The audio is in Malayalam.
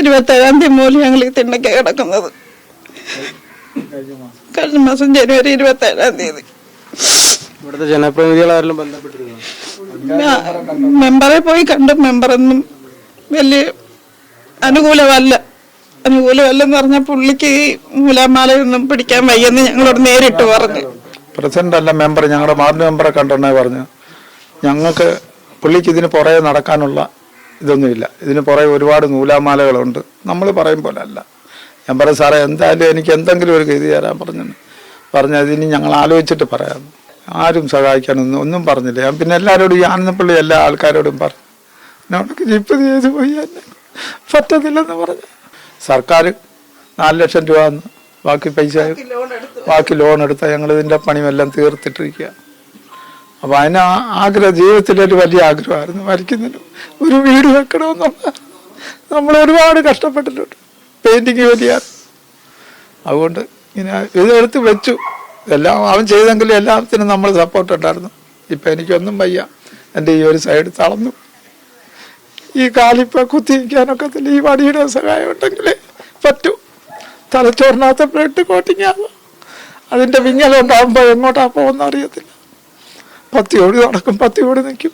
ഇരുപത്തേഴാം തീയതി മൂലം ഞങ്ങൾ ഈ തിണ്ണയ്ക്ക് കിടക്കുന്നത്. കഴിഞ്ഞ മാസം ജനുവരി ഇരുപത്തേഴാം തീയതി. ഇവിടുത്തെ ജനപ്രതിനിധികളാരെല്ലാം ബന്ധപ്പെട്ടിരുന്നു? മെമ്പറെ പോയി കണ്ടു. മെമ്പറൊന്നും വലിയ അനുകൂലമല്ല. അനുകൂലമല്ലെന്ന് പറഞ്ഞ പുള്ളിക്ക് ഈ മൂലാമാലയൊന്നും പിടിക്കാൻ വയ്യെന്ന് ഞങ്ങളോട് നേരിട്ട് പറഞ്ഞു. പ്രസിഡന്റ് അല്ല മെമ്പർ. ഞങ്ങളുടെ വാർഡ് മെമ്പറെ കണ്ടെണ്ണേ പറഞ്ഞു ഞങ്ങൾക്ക് പുള്ളിക്ക് ഇതിന് പുറകെ നടക്കാനുള്ള ഇതൊന്നുമില്ല. ഇതിന് പുറകെ ഒരുപാട് നൂലാമാലകളുണ്ട്. നമ്മൾ പറയും പോലെ അല്ല ഞാൻ പറയും സാറേ എന്തായാലും എനിക്ക് എന്തെങ്കിലും ഒരു ഗതി തരാൻ പറഞ്ഞു പറഞ്ഞു അതിന് ഞങ്ങൾ ആലോചിച്ചിട്ട് പറയാം. ആരും സഹായിക്കാനൊന്നും ഒന്നും പറഞ്ഞില്ല. ഞാൻ പിന്നെ എല്ലാവരോടും ഈ ആനന്ദപ്പള്ളി എല്ലാ ആൾക്കാരോടും പറഞ്ഞു എന്നോടൊക്കെ ജിപ്പ് ചെയ്ത് പോയി എന്നെ പറ്റത്തില്ലെന്ന് പറഞ്ഞു. സർക്കാർ നാല് ലക്ഷം രൂപ തന്നു. ബാക്കി പൈസ ബാക്കി ലോൺ എടുത്ത. ഞങ്ങൾ ഇതിന്റെ പണിയെല്ലാം തീർത്തിട്ടിരിക്കുക അപ്പൊ അതിന് ആഗ്രഹം ജീവിതത്തിലൊരു വലിയ ആഗ്രഹമായിരുന്നു. മരിക്കുന്നതിന് ഒരു വീട് വെക്കണമെന്നുള്ള നമ്മൾ ഒരുപാട് കഷ്ടപ്പെട്ടിട്ടുണ്ട്. പെയിന്റിങ് വലിയ അതുകൊണ്ട് ഇങ്ങനെ ഇതെടുത്ത് വെച്ചു. എല്ലാം അവൻ ചെയ്തെങ്കിലും എല്ലാത്തിനും നമ്മൾ സപ്പോർട്ട് ഉണ്ടായിരുന്നു. ഇപ്പൊ എനിക്കൊന്നും വയ്യ. എന്റെ ഈ ഒരു സൈഡ് തളർന്നു. ഈ കാലിപ്പ കുത്തിയിരിക്കാനൊക്കെ ഈ വടിയുടെ സഹായം ഉണ്ടെങ്കിൽ പറ്റൂ. തലച്ചോറിനകത്ത് ബ്ലഡ് കോട്ടിങ് ആകും അതിന്റെ വിങ്ങലുണ്ടാകുമ്പോൾ എങ്ങോട്ടാ പോകുന്ന അറിയത്തില്ല പത്തിയോടി നടക്കും പത്തിയോടി നിൽക്കും.